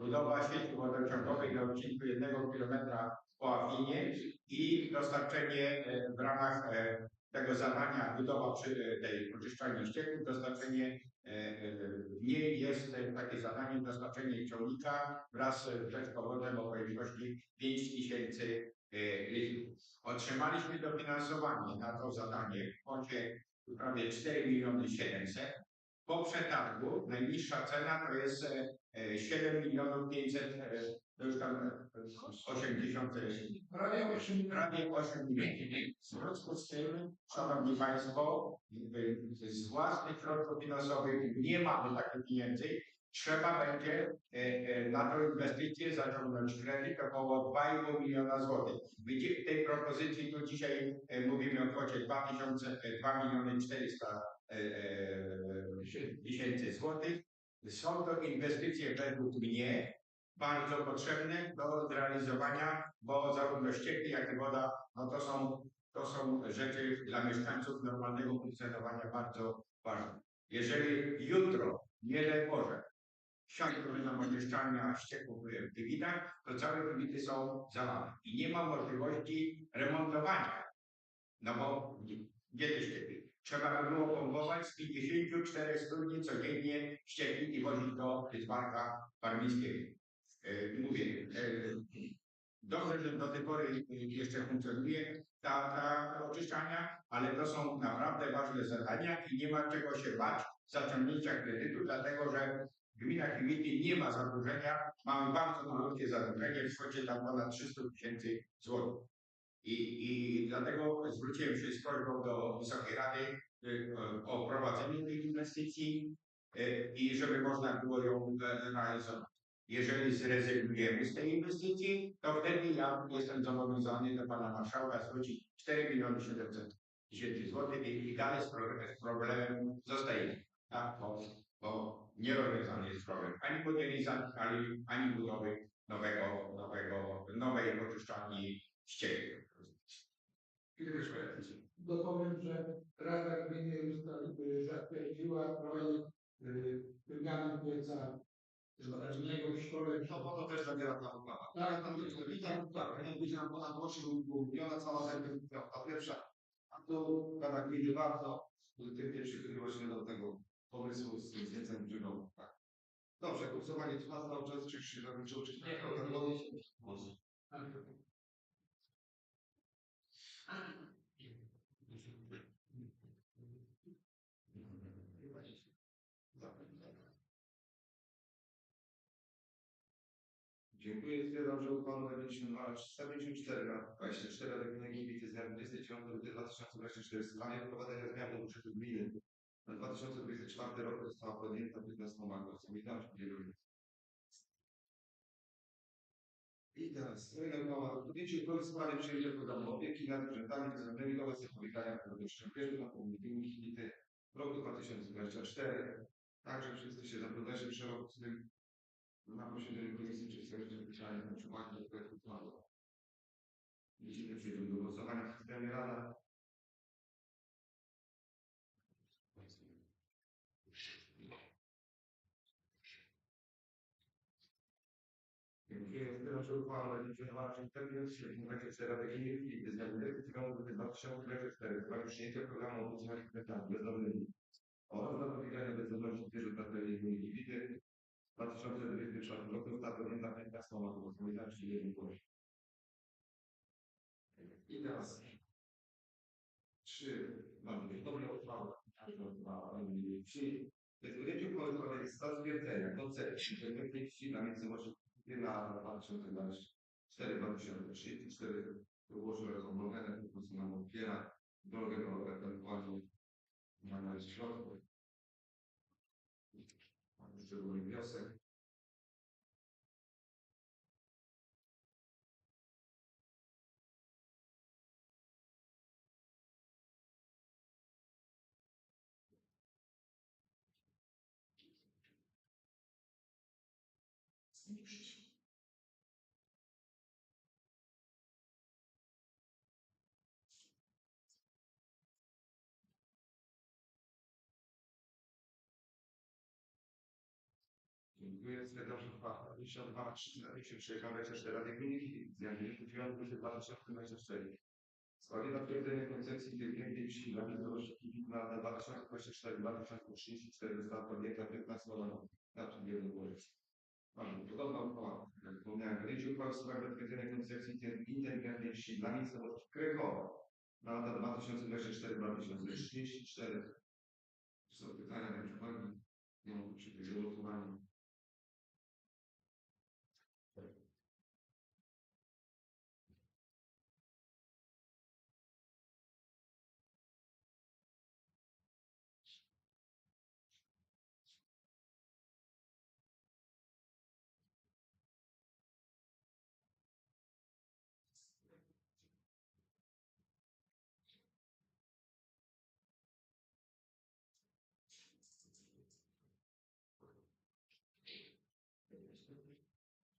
budowa sieci wodociągowej na odcinku jednego kilometra po Afinie i dostarczenie e, w ramach e, tego zadania budowa przy e, tej oczyszczalni ścieków, dostarczenie w niej jest takie zadanie dostarczenie ciągnika wraz z przeszkowodem o pojemności 5000 e, litrów. Otrzymaliśmy dofinansowanie na to zadanie w kwocie prawie 4 miliony 700. Po przetargu najniższa cena to jest e, e, 7 milionów 500, e, to już tam e, 80 Prawie 8 prawie 8 milionów. W związku z tym, Szanowni Państwo, z własnych środków finansowych nie mamy takich pieniędzy. Trzeba będzie e, e, na tę inwestycję zaciągnąć kredyt około 2,5 miliona złotych. W tej propozycji tu dzisiaj e, mówimy o kwocie 2000, e, 2 miliony 400 e, e, tysięcy złotych. Są to inwestycje według mnie bardzo potrzebne do zrealizowania, bo zarówno ścieki, jak i woda, no to są, to są rzeczy dla mieszkańców normalnego funkcjonowania bardzo ważne. Jeżeli jutro, nie daj Boże, siądzie nam oczyszczalnia ścieków w Dywidach, to całe Dywidy są zalane i nie ma możliwości remontowania. No bo gdzie te ścieki? Trzeba by było pompować z 54 studni codziennie ścieki i wozić do Lidzbarka Parmińskiego. E, mówię, e, dobrze, że do tej pory jeszcze funkcjonuje ta, ta oczyszczalnia, ale to są naprawdę ważne zadania i nie ma czego się bać zaciągnięcia kredytu, dlatego że gmina Chimity nie ma zadłużenia, mamy bardzo malutkie zadłużenie w kwocie tam ponad 300 tysięcy złotych. I, I dlatego zwróciłem się z prośbą do Wysokiej Rady y, o prowadzenie tej inwestycji y, i żeby można było ją e, realizować. Jeżeli zrezygnujemy z tej inwestycji, to wtedy ja jestem zobowiązany do pana marszałka zwrócić 4 miliony 700 tysięcy złotych i, dalej z, pro, z problemem zostajemy. Tak? Bo, bo nie rozwiązany jest problem ani modernizacji, ani budowy nowego, nowego, nowej oczyszczalni ścieków. Dopowiem, że Rada Gminy zatwierdziła projekt y, wymiany pieca rodzinnego w szkole. To po to też zabiera ta uchwała. Tak, tam jest witam, tak, jak będzie nam ponad 8 miliona cała zajmowała ta pierwsza. A tu Rada Gminy bardzo pozytywnie przychyliła się do tego pomysłu z tym zwięceniem brzegowym. Tak. Dobrze, głosowanie trwa cały czas, czy się zakończyło, czy nie? Dziękuję. Stwierdzam, że uchwała nr 52 154 na 24 Rady Gminy Gliwice z dnia 29 lutego 2024 w sprawie wprowadzenia zmian do budżetu gminy na 2024 rok została podjęta 15 marca. Witam Cię, I teraz kolejna uchwała. Podjęcie uchwały w sprawie przyjęcia programu opieki nad zwierzętami bezdomnymi wobec zapobiegania produkcji zwierząt na południu Gliwice w roku 2024. Także wszyscy się zapoznali szeroko z tym na posiedzeniu komisji przedstawiciel pytania na przykład do projektu uchwały. Jeśli nie przyjdą do głosowania w systemie Rada. Uchwałę będzie wykonała interwencji w zakresie Gminy Filipi z 29 2024 w sprawie przyjęcia programu opieki nad bezdomnymi oraz zapobiegania bezdomności zwierząt gminy Gliwice w 2024 roku 15 marca. Pamiętajcie, że nie głosi. I teraz trzy mamy uchwały. Trzy. Podjęcie uchwały w sprawie zatwierdzenia koncepcji efektywności na miejscowości na 2024-2034 ogłoszę rekomendowane po prostu nam otwiera drogę do ewentualnie na środków. Mamy szczególny wniosek. Dziękuję. Stwierdzam, że uchwała 52 323 24 Rady Gminy z dnia 29 grudnia 2024 w sprawie zatwierdzenia koncepcji pięknej wsi dla Kipik na lata 2024-2034 została podjęta 15 lat na jednym głosie. Mamy podobna uchwała, jak wspomniałem, podjęcie uchwały w sprawie zatwierdzenia koncepcji inteligentnej wsi dla miejscowości Krykowa na lata 2024-2034. Są pytania, jakieś uwagi? Nie mogę przy tym.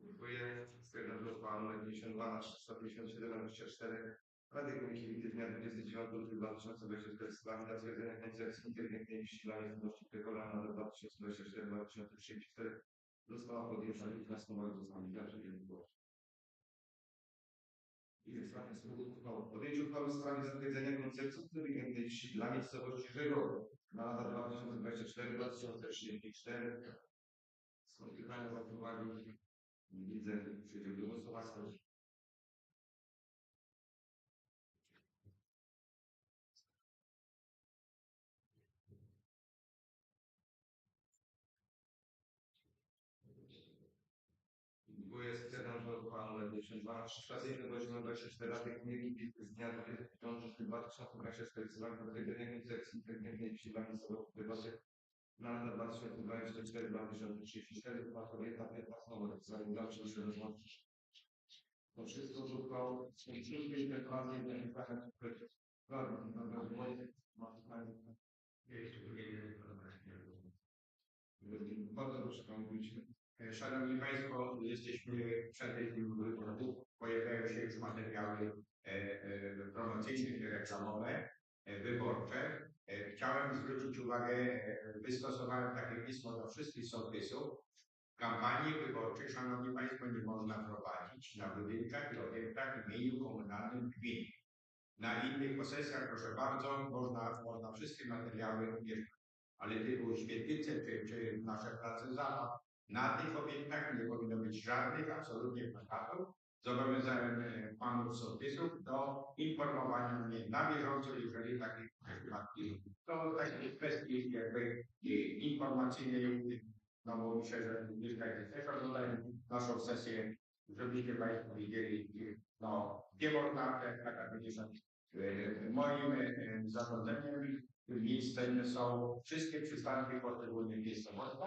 Dziękuję. Stwierdzam, że uchwała nr 52 na 357 na 24 Rady Gminy Kielity dnia 29 lutego 2024 w sprawie zatwierdzenia koncepcji inteligentnej dla miejscowości Krykola na lata 2024-2034 została podjęta 15 marca zostanie dalsze jeden głos. I ostatnia sprawa uchwała. Podjęcie uchwały w sprawie zatwierdzenia koncepcji inteligentnej wsi dla miejscowości Żegowy na lata 2024-2034 pytania, uwagi? Nie widzę. Przejdziemy do głosowania. Dziękuję. Że uchwała nr 52 przekazuje godziną 24 Rady Gminy Kipik z dnia 29 lutego 2024 w sprawie zatwierdzenia koncepcji inteligentnej wsi dla miejscowości prywatnych na lata 2024-2034 była kobieta 15 lat, zanim dalsze się rozłączyć. To wszystko z uchwał z tej dla pytania, które bardzo na rozwoju ma pytanie. Bardzo proszę Wójcie. E, Szanowni Państwo, jesteśmy przed tym wyborów. Pojawiają się już materiały e, e, promocyjne reklamowe, e, wyborcze. E, Chciałem zwrócić uwagę, e, wystosowałem takie pismo do wszystkich sołtysów. Kampanii wyborczej, Szanowni Państwo, nie można prowadzić na budynkach i obiektach w imieniu komunalnym gminy. Na innych posesjach, proszę bardzo, można, można wszystkie materiały umieszczać. Ale typu świetlice czy, czy nasze place zabaw, na tych obiektach nie powinno być żadnych absolutnie plakatów. Zobowiązałem panów sołtysów do informowania mnie na bieżąco, jeżeli takie przypadki. To takie kwestie jakby e, informacyjnej, no bo myślę, że mieszkańcy też oglądają naszą sesję, żebyście Państwo wiedzieli, e, no, gdzie można plakaty wieszać. E, Moim zarządzeniem miejsce są wszystkie przystanki poszczególnych miejscowości.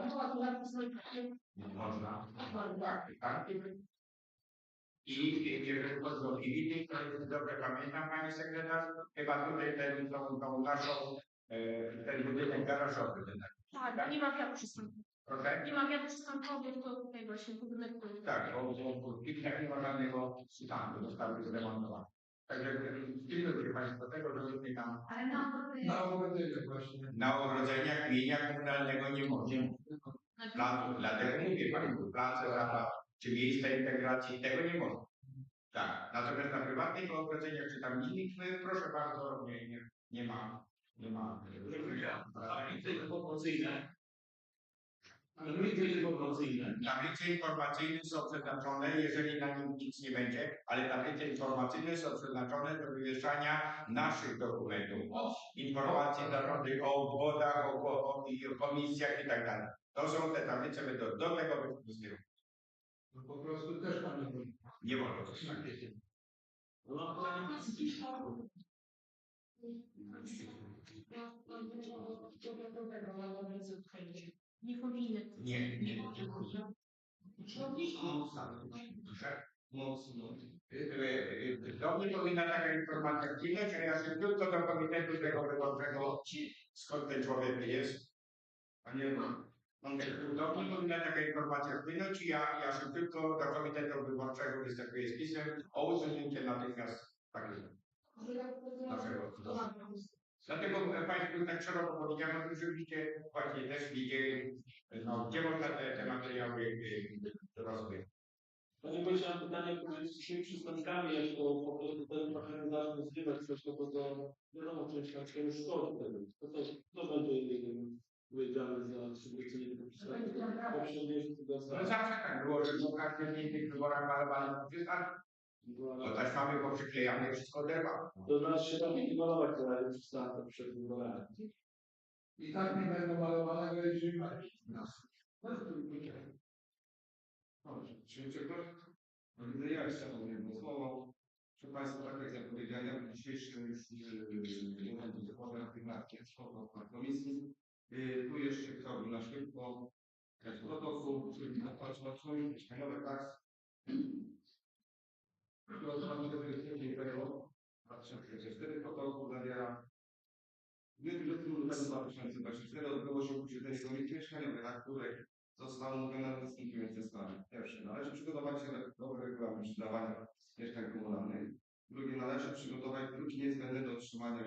Nie można. Tak, tak. I jeżeli Filipy, to jest dobrze pamiętam, Pani Sekretarz, chyba tutaj ten, tą, tą naszą, e, ten budynek garażowy. wydaje. Tak, nie ma wiatru przystankowych. Proszę? Nie ma wiatru przystankowych, to tutaj właśnie budynek. Tak, bo w Filipach nie ma żadnego przystanku, zostały zremontowane. Także pilnujcie Państwo tego, żeby tutaj tam Ale na Na ogrodzenie właśnie. na ogrodzeniach mienia komunalnego nie można. Placu, dlatego mówię Państwu, place zabaw, czy miejsca integracji, tego nie można. Tak, natomiast na prywatnych ogrodzeniach, czy tam innych, no, proszę bardzo, nie, nie, nie ma, nie ma. Tablice informacyjne są przeznaczone, jeżeli na nim nic nie będzie, ale tablice informacyjne są przeznaczone do wywieszania naszych dokumentów, informacji zarządnych o obwodach, o, o, o, komisjach i tak dalej. To są te tablice, będą do tego wykorzystywane. No po prostu też tam nie było. Nie wolno. tak. Nie powinny. Nie, nie, nie. Mocno. Do mnie powinna taka informacja wpłynąć, że ja się tylko do komitetu tego wyborczego, skąd ten człowiek jest. A nie no. Mnie powinna taka informacja wpłynąć i ja, ja tylko do komitetu wyborczego występuję z pismem o usunięcie natychmiast takiego. Dlatego e, Państwu tak szeroko powiedziano, żebyście właśnie też widzieli, no, gdzie można te, te materiały e, rozwijać. Panie Wójcie, mam pytanie, które z tymi przystankami, jak to po prostu ten trochę da zbywać coś, to to wiadomo, się już szkodzi wtedy. To to, kto będzie odpowiedzialny za przywrócenie tego przystanku? Poprzednie No za zawsze tak było, że w innych wyborach malowane przystanki. Bo taśmami poprzyklejane wszystko oderwa. To znaczy się tam nie malować teraz przystanku przed wyborami. I tak nie będą malowanego, jeżeli macie nas. Dobrze, czy ktoś? Widzę, ja jeszcze jedno słowo. Proszę Państwa, tak jak ja powiedziałem, w dzisiejszym już nie będzie dochodzę na tym markie, spoko, na komisji. Yy, Tu jeszcze chciałbym na szybko jakaś protokół, który na płatności mieszkaniowe tak. Protokół 2024 protokół zawiera w dniu 20 lutego 2024 odbyło się posiedzenie Komisji Mieszkaniowej, na której zostało mówione następujące sprawy. Pierwsze, należy przygotować nowy regulamin przydawania mieszkań komunalnych. Drugie, należy przygotować druki niezbędne do otrzymania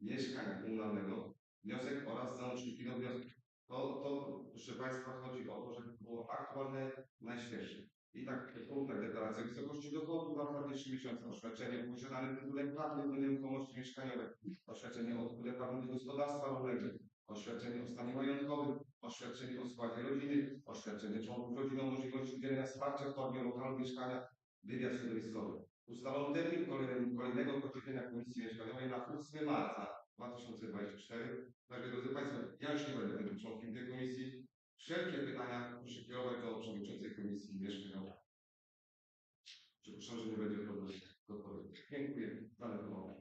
mieszkania komunalnego. Wniosek oraz załączniki do wniosku. To, to, proszę Państwa, chodzi o to, żeby było aktualne, najświeższe. I tak w punktach deklaracja wysokości dochodu za ostatnie 3 miesiące, oświadczenie o posiadanym tytule prawnym do nieruchomości mieszkaniowej, oświadczenie o tytule prawnym gospodarstwa rolnego, oświadczenie o stanie majątkowym, oświadczenie o składzie rodziny, oświadczenie członków rodziny o możliwości udzielenia wsparcia w formie lokalu mieszkania, wywiad środowiskowy. Ustalono termin kolejnego posiedzenia Komisji Mieszkaniowej na 8 marca 2024. Także drodzy Państwo, ja już nie będę tym członkiem tej komisji. Wszelkie pytania proszę kierować do przewodniczącej Komisji Mieszkaniowej. Przypuszczam, że nie będzie problemu. Dziękuję. Dane wymowy.